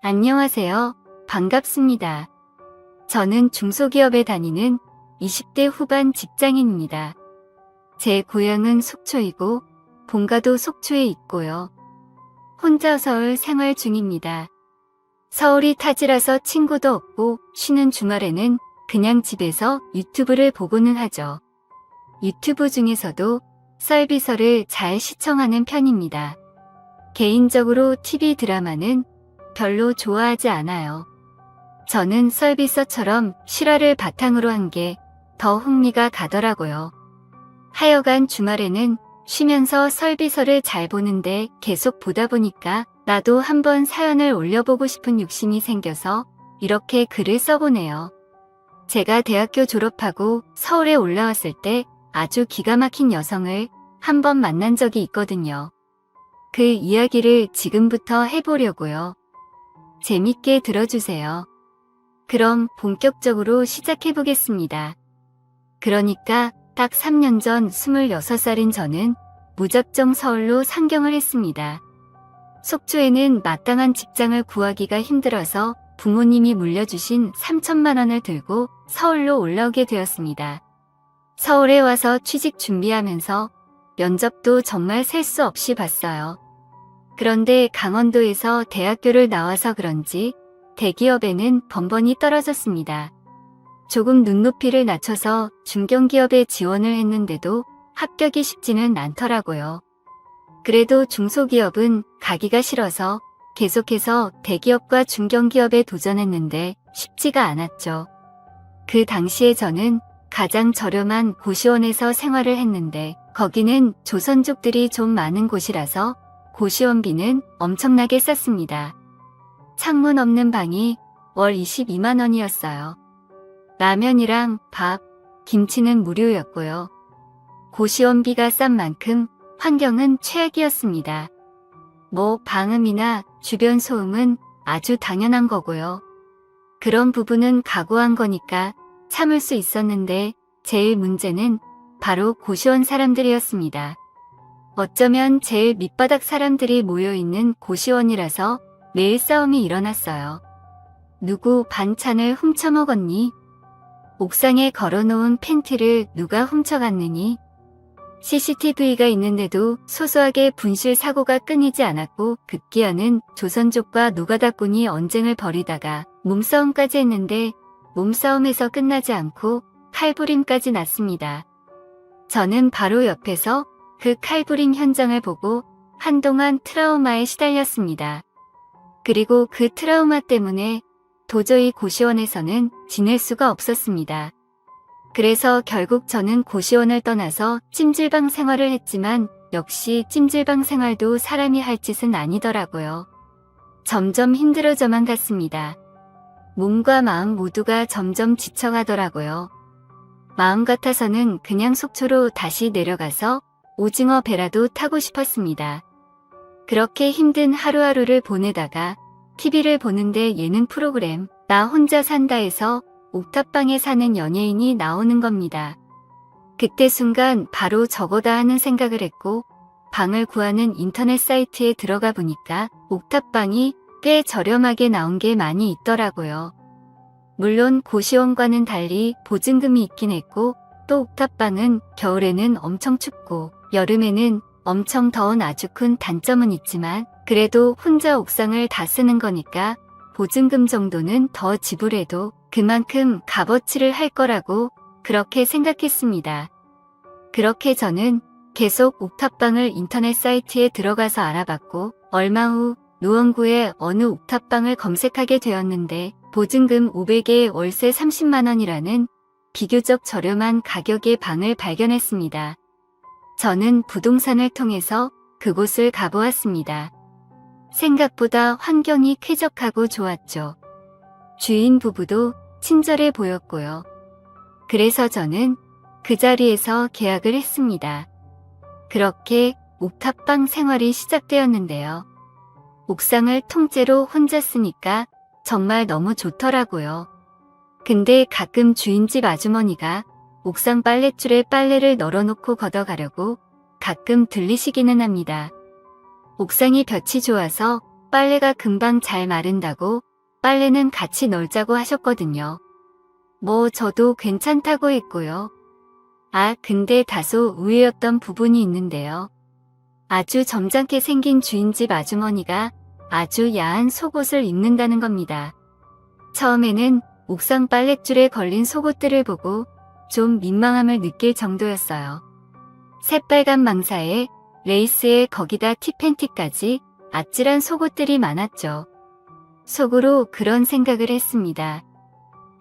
안녕하세요. 반갑습니다. 저는 중소기업에 다니는 20대 후반 직장인입니다. 제 고향은 속초이고 본가도 속초에 있고요. 혼자 서울 생활 중입니다. 서울이 타지라서 친구도 없고 쉬는 주말에는 그냥 집에서 유튜브를 보고는 하죠. 유튜브 중에서도 썰비서를 잘 시청하는 편입니다. 개인적으로 TV 드라마는 별로 좋아하지 않아요. 저는 썰비서처럼 실화를 바탕으로 한 게 더 흥미가 가더라고요. 하여간 주말에는 쉬면서 설비서를 잘 보는데 계속 보다 보니까 나도 한번 사연을 올려보고 싶은 욕심이 생겨서 이렇게 글을 써보네요. 제가 대학교 졸업하고 서울에 올라왔을 때 아주 기가 막힌 여성을 한번 만난 적이 있거든요. 그 이야기를 지금부터 해보려고요. 재밌게 들어주세요. 그럼 본격적으로 시작해 보겠습니다. 그러니까 딱 3년 전 26살인 저는 무작정 서울로 상경을 했습니다. 속초에는 마땅한 직장을 구하기가 힘들어서 부모님이 물려주신 3천만 원을 들고 서울로 올라오게 되었습니다. 서울에 와서 취직 준비하면서 면접도 정말 셀 수 없이 봤어요. 그런데 강원도에서 대학교를 나와서 그런지 대기업에는 번번이 떨어졌습니다. 조금 눈높이를 낮춰서 중견기업에 지원을 했는데도 합격이 쉽지는 않더라고요. 그래도 중소기업은 가기가 싫어서 계속해서 대기업과 중견기업에 도전했는데 쉽지가 않았죠. 그 당시에 저는 가장 저렴한 고시원에서 생활을 했는데 거기는 조선족들이 좀 많은 곳이라서 고시원비는 엄청나게 쌌습니다. 창문 없는 방이 월 22만 원이었어요. 라면이랑 밥, 김치는 무료였고요. 고시원비가 싼 만큼 환경은 최악이었습니다. 뭐 방음이나 주변 소음은 아주 당연한 거고요. 그런 부분은 각오한 거니까 참을 수 있었는데 제일 문제는 바로 고시원 사람들이었습니다. 어쩌면 제일 밑바닥 사람들이 모여있는 고시원이라서 매일 싸움이 일어났어요. 누구 반찬을 훔쳐먹었니? 옥상에 걸어놓은 팬티를 누가 훔쳐갔느니? CCTV가 있는데도 소소하게 분실 사고가 끊이지 않았고 급기야는 조선족과 노가다꾼이 언쟁을 벌이다가 몸싸움까지 했는데 몸싸움에서 끝나지 않고 칼부림까지 났습니다. 저는 바로 옆에서 그 칼부림 현장을 보고 한동안 트라우마에 시달렸습니다. 그리고 그 트라우마 때문에 도저히 고시원에서는 지낼 수가 없었습니다. 그래서 결국 저는 고시원을 떠나서 찜질방 생활을 했지만 역시 찜질방 생활도 사람이 할 짓은 아니더라고요. 점점 힘들어져만 갔습니다. 몸과 마음 모두가 점점 지쳐가더라고요. 마음 같아서는 그냥 속초로 다시 내려가서 오징어 배라도 타고 싶었습니다. 그렇게 힘든 하루하루를 보내다가 TV를 보는데 예능 프로그램 나 혼자 산다에서 옥탑방에 사는 연예인이 나오는 겁니다. 그때 순간 바로 저거다 하는 생각을 했고 방을 구하는 인터넷 사이트에 들어가 보니까 옥탑방이 꽤 저렴하게 나온 게 많이 있더라고요. 물론 고시원과는 달리 보증금이 있긴 했고 또 옥탑방은 겨울에는 엄청 춥고 여름에는 엄청 더운 아주 큰 단점은 있지만 그래도 혼자 옥상을 다 쓰는 거니까 보증금 정도는 더 지불해도 그만큼 값어치를 할 거라고 그렇게 생각했습니다. 그렇게 저는 계속 옥탑방을 인터넷 사이트에 들어가서 알아봤고 얼마 후 노원구의 어느 옥탑방을 검색하게 되었는데 보증금 500에 월세 30만원이라는 비교적 저렴한 가격의 방을 발견했습니다. 저는 부동산을 통해서 그곳을 가보았습니다. 생각보다 환경이 쾌적하고 좋았죠. 주인 부부도 친절해 보였고요. 그래서 저는 그 자리에서 계약을 했습니다. 그렇게 옥탑방 생활이 시작되었는데요. 옥상을 통째로 혼자 쓰니까 정말 너무 좋더라고요. 근데 가끔 주인집 아주머니가 옥상 빨랫줄에 빨래를 널어놓고 걷어가려고 가끔 들리시기는 합니다. 옥상이 볕이 좋아서 빨래가 금방 잘 마른다고 빨래는 같이 널자고 하셨거든요. 뭐 저도 괜찮다고 했고요. 아, 근데 다소 의외였던 부분이 있는데요. 아주 점잖게 생긴 주인집 아주머니가 아주 야한 속옷을 입는다는 겁니다. 처음에는 옥상 빨랫줄에 걸린 속옷들을 보고 좀 민망함을 느낄 정도였어요. 새빨간 망사에 레이스에 거기다 티팬티까지 아찔한 속옷들이 많았죠. 속으로 그런 생각을 했습니다.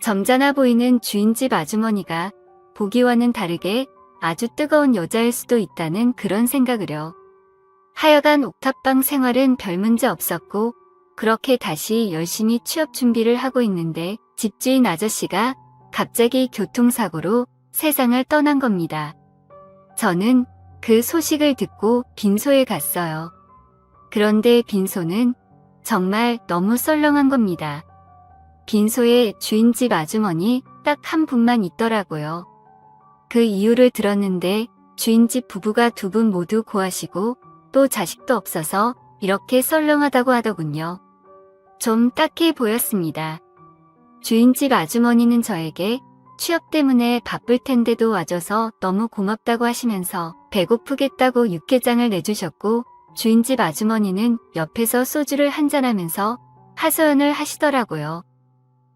점잖아 보이는 주인집 아주머니가 보기와는 다르게 아주 뜨거운 여자일 수도 있다는 그런 생각을요. 하여간 옥탑방 생활은 별 문제 없었고 그렇게 다시 열심히 취업 준비를 하고 있는데 집주인 아저씨가 갑자기 교통사고로 세상을 떠난 겁니다. 저는 그 소식을 듣고 빈소에 갔어요. 그런데 빈소는 정말 너무 썰렁한 겁니다. 빈소에 주인집 아주머니 딱 한 분만 있더라고요. 그 이유를 들었는데 주인집 부부가 두 분 모두 고하시고 또 자식도 없어서 이렇게 썰렁하다고 하더군요. 좀 딱해 보였습니다. 주인집 아주머니는 저에게 취업 때문에 바쁠 텐데도 와줘서 너무 고맙다고 하시면서 배고프겠다고 육개장을 내주셨고 주인집 아주머니는 옆에서 소주를 한잔하면서 하소연을 하시더라고요.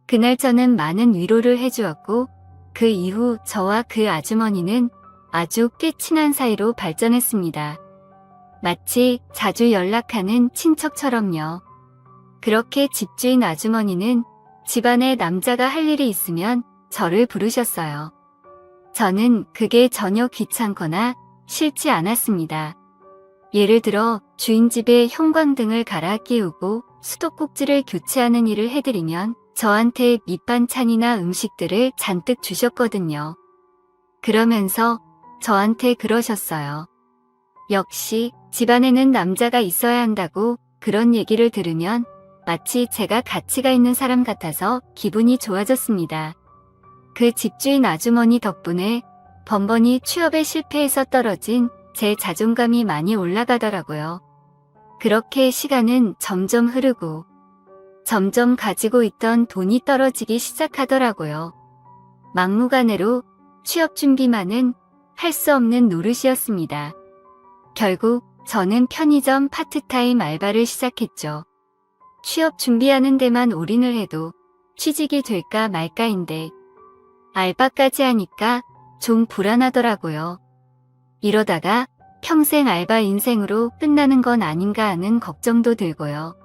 그날 저는 많은 위로를 해주었고 그 이후 저와 그 아주머니는 아주 꽤 친한 사이로 발전했습니다. 마치 자주 연락하는 친척처럼요. 그렇게 집주인 아주머니는 집안에 남자가 할 일이 있으면 저를 부르셨어요. 저는 그게 전혀 귀찮거나 싫지 않았습니다. 예를 들어 주인 집에 형광등을 갈아 끼우고 수도꼭지를 교체하는 일을 해드리면 저한테 밑반찬이나 음식들을 잔뜩 주셨거든요. 그러면서 저한테 그러셨어요. 역시 집안에는 남자가 있어야 한다고 그런 얘기를 들으면 마치 제가 가치가 있는 사람 같아서 기분이 좋아졌습니다. 그 집주인 아주머니 덕분에 번번이 취업에 실패해서 떨어진 제 자존감이 많이 올라가더라고요. 그렇게 시간은 점점 흐르고 점점 가지고 있던 돈이 떨어지기 시작하더라고요. 막무가내로 취업 준비만은 할 수 없는 노릇이었습니다. 결국 저는 편의점 파트타임 알바를 시작했죠. 취업 준비하는 데만 올인을 해도 취직이 될까 말까인데 알바까지 하니까 좀 불안하더라고요. 이러다가 평생 알바 인생으로 끝나는 건 아닌가 하는 걱정도 들고요.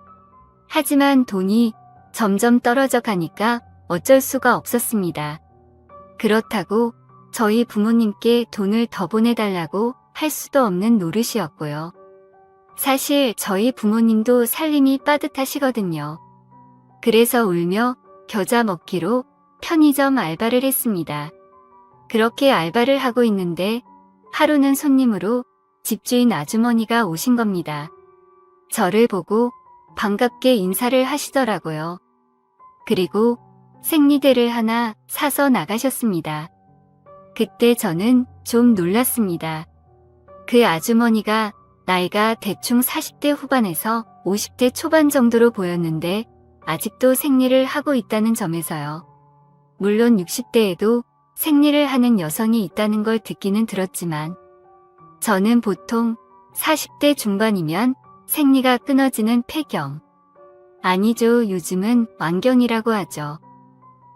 하지만 돈이 점점 떨어져 가니까 어쩔 수가 없었습니다. 그렇다고 저희 부모님께 돈을 더 보내달라고 할 수도 없는 노릇이었고요. 사실 저희 부모님도 살림이 빠듯하시거든요. 그래서 울며 겨자 먹기로 편의점 알바를 했습니다. 그렇게 알바를 하고 있는데 하루는 손님으로 집주인 아주머니가 오신 겁니다. 저를 보고 반갑게 인사를 하시더라고요. 그리고 생리대를 하나 사서 나가셨습니다. 그때 저는 좀 놀랐습니다. 그 아주머니가 나이가 대충 40대 후반에서 50대 초반 정도로 보였는데 아직도 생리를 하고 있다는 점에서요. 물론 60대에도 생리를 하는 여성이 있다는 걸 듣기는 들었지만 저는 보통 40대 중반이면 생리가 끊어지는 폐경. 아니죠. 요즘은 완경이라고 하죠.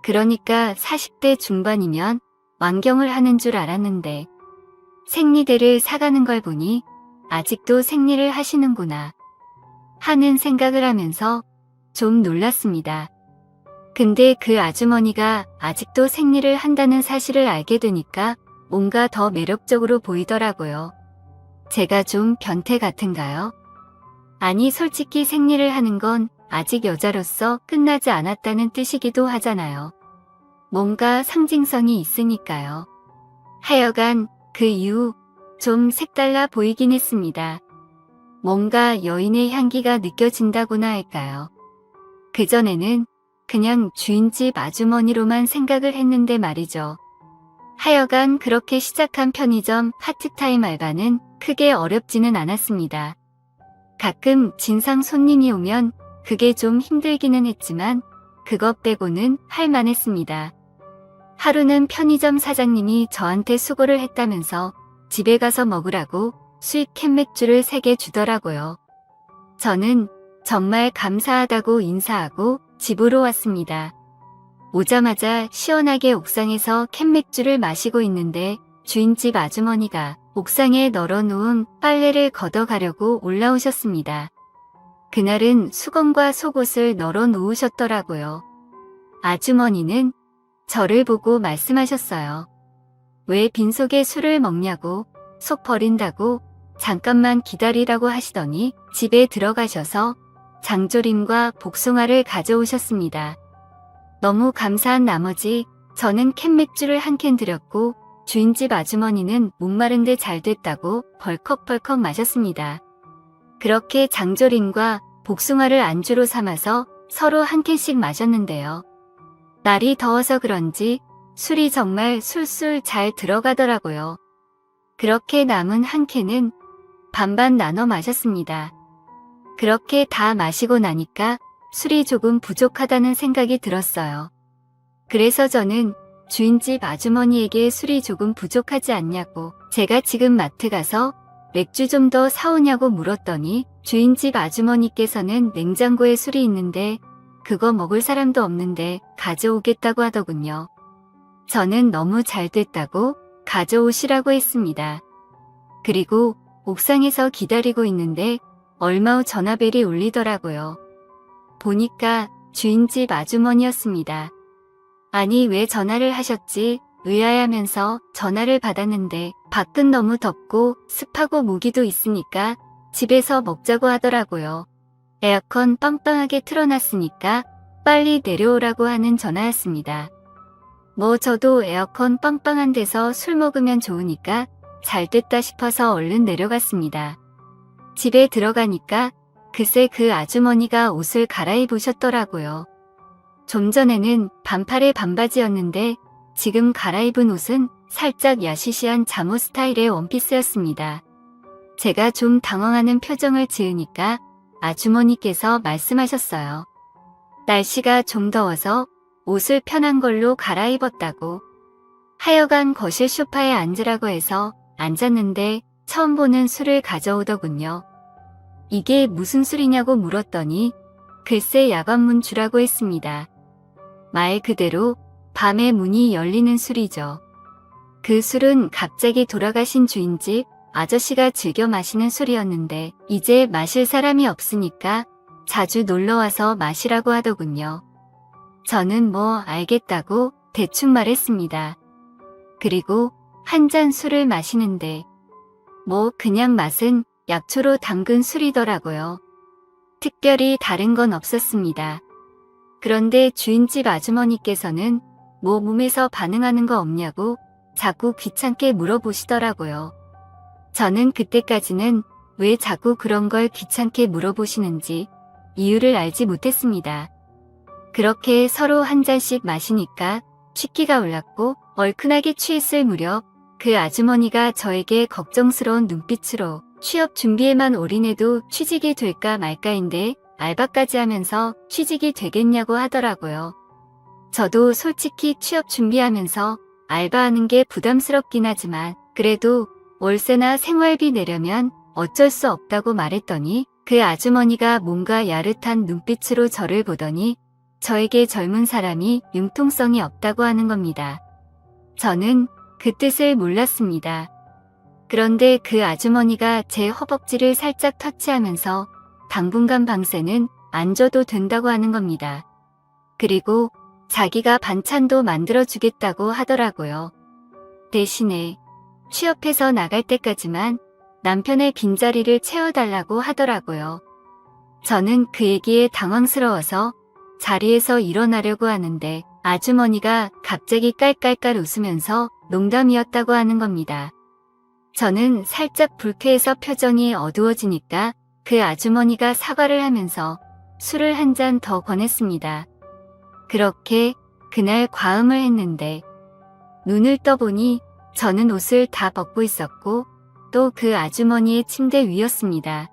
그러니까 40대 중반이면 완경을 하는 줄 알았는데 생리대를 사가는 걸 보니 아직도 생리를 하시는구나 하는 생각을 하면서 좀 놀랐습니다. 근데 그 아주머니가 아직도 생리를 한다는 사실을 알게 되니까 뭔가 더 매력적으로 보이더라고요. 제가 좀 변태 같은가요? 아니, 솔직히 생리를 하는 건 아직 여자로서 끝나지 않았다는 뜻이기도 하잖아요. 뭔가 상징성이 있으니까요. 하여간 그 이후 좀 색달라 보이긴 했습니다. 뭔가 여인의 향기가 느껴진다고나 할까요? 그전에는 그냥 주인집 아주머니로만 생각을 했는데 말이죠. 하여간 그렇게 시작한 편의점 파트타임 알바는 크게 어렵지는 않았습니다. 가끔 진상 손님이 오면 그게 좀 힘들기는 했지만 그것 빼고는 할 만했습니다. 하루는 편의점 사장님이 저한테 수고를 했다면서 집에 가서 먹으라고 수입 캔맥주를 3개 주더라고요. 저는 정말 감사하다고 인사하고 집으로 왔습니다. 오자마자 시원하게 옥상에서 캔맥주를 마시고 있는데 주인집 아주머니가 옥상에 널어놓은 빨래를 걷어가려고 올라오셨습니다. 그날은 수건과 속옷을 널어 놓으셨더라고요. 아주머니는 저를 보고 말씀하셨어요. 왜 빈속에 술을 먹냐고 속 버린다고 잠깐만 기다리라고 하시더니 집에 들어가셔서 장조림과 복숭아를 가져오셨습니다. 너무 감사한 나머지 저는 캔맥주를 한 캔 드렸고 주인집 아주머니는 목마른데 잘 됐다고 벌컥벌컥 마셨습니다. 그렇게 장조림과 복숭아를 안주로 삼아서 서로 한 캔씩 마셨는데요. 날이 더워서 그런지 술이 정말 술술 잘 들어가더라고요. 그렇게 남은 한 캔은 반반 나눠 마셨습니다. 그렇게 다 마시고 나니까 술이 조금 부족하다는 생각이 들었어요. 그래서 저는 주인집 아주머니에게 술이 조금 부족하지 않냐고 제가 지금 마트 가서 맥주 좀 더 사오냐고 물었더니 주인집 아주머니께서는 냉장고에 술이 있는데 그거 먹을 사람도 없는데 가져오겠다고 하더군요. 저는 너무 잘 됐다고 가져오시라고 했습니다. 그리고 옥상에서 기다리고 있는데 얼마 후 전화벨이 울리더라고요. 보니까 주인집 아주머니였습니다. 아니 왜 전화를 하셨지? 의아해하면서 전화를 받았는데 밖은 너무 덥고 습하고 모기도 있으니까 집에서 먹자고 하더라고요. 에어컨 빵빵하게 틀어놨으니까 빨리 내려오라고 하는 전화였습니다. 뭐 저도 에어컨 빵빵한 데서 술 먹으면 좋으니까 잘 됐다 싶어서 얼른 내려갔습니다. 집에 들어가니까 글쎄 그 아주머니가 옷을 갈아입으셨더라고요. 좀 전에는 반팔에 반바지였는데 지금 갈아입은 옷은 살짝 야시시한 잠옷 스타일의 원피스였습니다. 제가 좀 당황하는 표정을 지으니까 아주머니께서 말씀하셨어요. 날씨가 좀 더워서 옷을 편한 걸로 갈아입었다고. 하여간 거실 소파에 앉으라고 해서 앉았는데 처음 보는 술을 가져오더군요. 이게 무슨 술이냐고 물었더니 글쎄 야관문 주라고 했습니다. 말 그대로 밤에 문이 열리는 술이죠. 그 술은 갑자기 돌아가신 주인집 아저씨가 즐겨 마시는 술이었는데 이제 마실 사람이 없으니까 자주 놀러와서 마시라고 하더군요. 저는 뭐 알겠다고 대충 말했습니다. 그리고 한 잔 술을 마시는데 뭐 그냥 맛은 약초로 담근 술이더라고요. 특별히 다른 건 없었습니다. 그런데 주인집 아주머니께서는 뭐 몸에서 반응하는 거 없냐고 자꾸 귀찮게 물어보시더라고요. 저는 그때까지는 왜 자꾸 그런 걸 귀찮게 물어보시는지 이유를 알지 못했습니다. 그렇게 서로 한 잔씩 마시니까 취기가 올랐고 얼큰하게 취했을 무렵 그 아주머니가 저에게 걱정스러운 눈빛으로 취업 준비에만 올인해도 취직이 될까 말까인데 알바까지 하면서 취직이 되겠냐고 하더라고요. 저도 솔직히 취업 준비하면서 알바하는 게 부담스럽긴 하지만 그래도 월세나 생활비 내려면 어쩔 수 없다고 말했더니 그 아주머니가 뭔가 야릇한 눈빛으로 저를 보더니 저에게 젊은 사람이 융통성이 없다고 하는 겁니다. 저는 그 뜻을 몰랐습니다. 그런데 그 아주머니가 제 허벅지를 살짝 터치하면서 당분간 방세는 안 줘도 된다고 하는 겁니다. 그리고 자기가 반찬도 만들어 주겠다고 하더라고요. 대신에 취업해서 나갈 때까지만 남편의 빈자리를 채워달라고 하더라고요. 저는 그 얘기에 당황스러워서 자리에서 일어나려고 하는데 아주머니가 갑자기 깔깔깔 웃으면서 농담이었다고 하는 겁니다. 저는 살짝 불쾌해서 표정이 어두워지니까 그 아주머니가 사과를 하면서 술을 한 잔 더 권했습니다. 그렇게 그날 과음을 했는데 눈을 떠보니 저는 옷을 다 벗고 있었고 또 그 아주머니의 침대 위였습니다.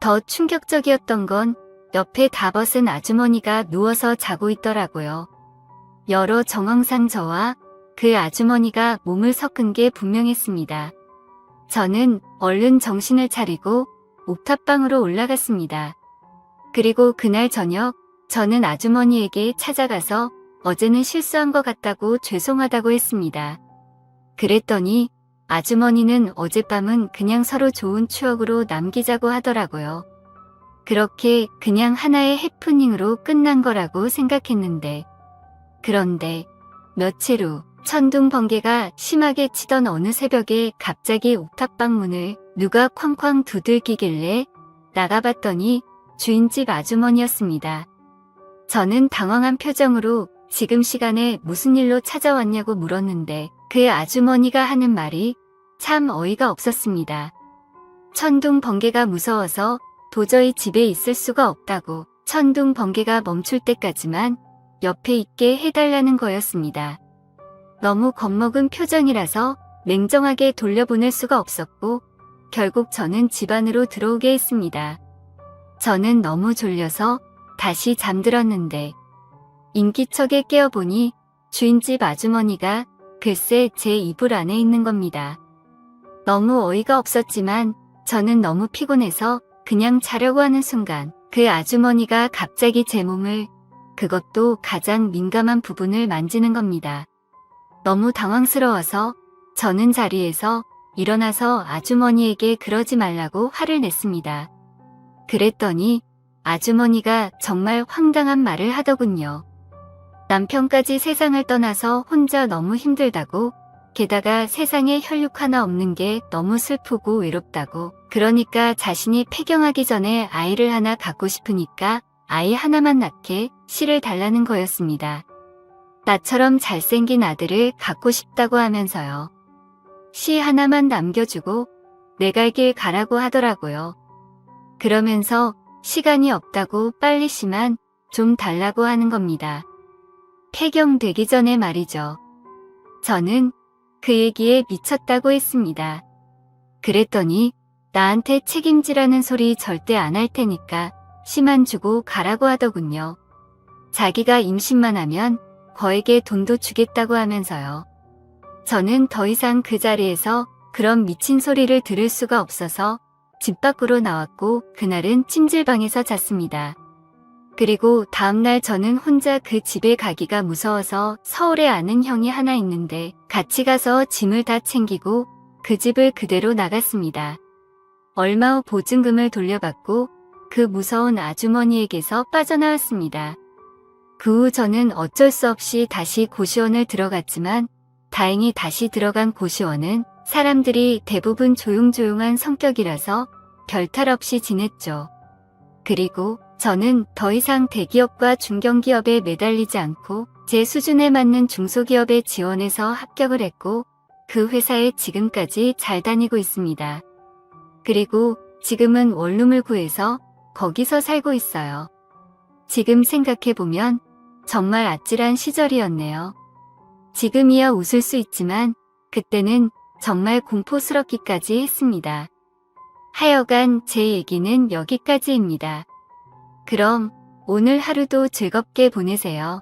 더 충격적이었던 건 옆에 다 벗은 아주머니가 누워서 자고 있더라고요. 여러 정황상 저와 그 아주머니가 몸을 섞은 게 분명했습니다. 저는 얼른 정신을 차리고 옥탑방으로 올라갔습니다. 그리고 그날 저녁 저는 아주머니에게 찾아가서 어제는 실수한 것 같다고 죄송하다고 했습니다. 그랬더니 아주머니는 어젯밤은 그냥 서로 좋은 추억으로 남기자고 하더라고요. 그렇게 그냥 하나의 해프닝으로 끝난 거라고 생각했는데. 그런데 며칠 후 천둥 번개가 심하게 치던 어느 새벽에 갑자기 옥탑방 문을 누가 쾅쾅 두들기길래 나가봤더니 주인집 아주머니였습니다. 저는 당황한 표정으로 지금 시간에 무슨 일로 찾아왔냐고 물었는데 그 아주머니가 하는 말이 참 어이가 없었습니다. 천둥 번개가 무서워서 도저히 집에 있을 수가 없다고 천둥 번개가 멈출 때까지만 옆에 있게 해달라는 거였습니다. 너무 겁먹은 표정이라서 냉정하게 돌려보낼 수가 없었고 결국 저는 집 안으로 들어오게 했습니다. 저는 너무 졸려서 다시 잠들었는데 인기척에 깨어보니 주인집 아주머니가 글쎄 제 이불 안에 있는 겁니다. 너무 어이가 없었지만 저는 너무 피곤해서 그냥 자려고 하는 순간 그 아주머니가 갑자기 제 몸을 그것도 가장 민감한 부분을 만지는 겁니다. 너무 당황스러워서 저는 자리에서 일어나서 아주머니에게 그러지 말라고 화를 냈습니다. 그랬더니 아주머니가 정말 황당한 말을 하더군요. 남편까지 세상을 떠나서 혼자 너무 힘들다고 게다가 세상에 혈육 하나 없는 게 너무 슬프고 외롭다고 그러니까 자신이 폐경하기 전에 아이를 하나 갖고 싶으니까 아이 하나만 낳게 씨를 달라는 거였습니다. 나처럼 잘생긴 아들을 갖고 싶다고 하면서요. 씨 하나만 남겨주고 내갈 길 가라고 하더라고요. 그러면서 시간이 없다고 빨리 씨만 좀 달라고 하는 겁니다. 폐경 되기 전에 말이죠. 저는 그 얘기에 미쳤다고 했습니다. 그랬더니 나한테 책임지라는 소리 절대 안 할 테니까 씨만 주고 가라고 하더군요. 자기가 임신만 하면 거에게 돈도 주겠다고 하면서요. 저는 더 이상 그 자리에서 그런 미친 소리를 들을 수가 없어서 집 밖으로 나왔고 그날은 찜질방에서 잤습니다. 그리고 다음날 저는 혼자 그 집에 가기가 무서워서 서울에 아는 형이 하나 있는데 같이 가서 짐을 다 챙기고 그 집을 그대로 나갔습니다. 얼마 후 보증금을 돌려받고 그 무서운 아주머니에게서 빠져나왔습니다. 그 후 저는 어쩔 수 없이 다시 고시원을 들어갔지만 다행히 다시 들어간 고시원은 사람들이 대부분 조용조용한 성격이라서 별탈 없이 지냈죠. 그리고 저는 더 이상 대기업과 중견기업에 매달리지 않고 제 수준에 맞는 중소기업에 지원해서 합격을 했고 그 회사에 지금까지 잘 다니고 있습니다. 그리고 지금은 원룸을 구해서 거기서 살고 있어요. 지금 생각해보면 정말 아찔한 시절이었네요. 지금이야 웃을 수 있지만 그때는 정말 공포스럽기까지 했습니다. 하여간 제 얘기는 여기까지입니다. 그럼 오늘 하루도 즐겁게 보내세요.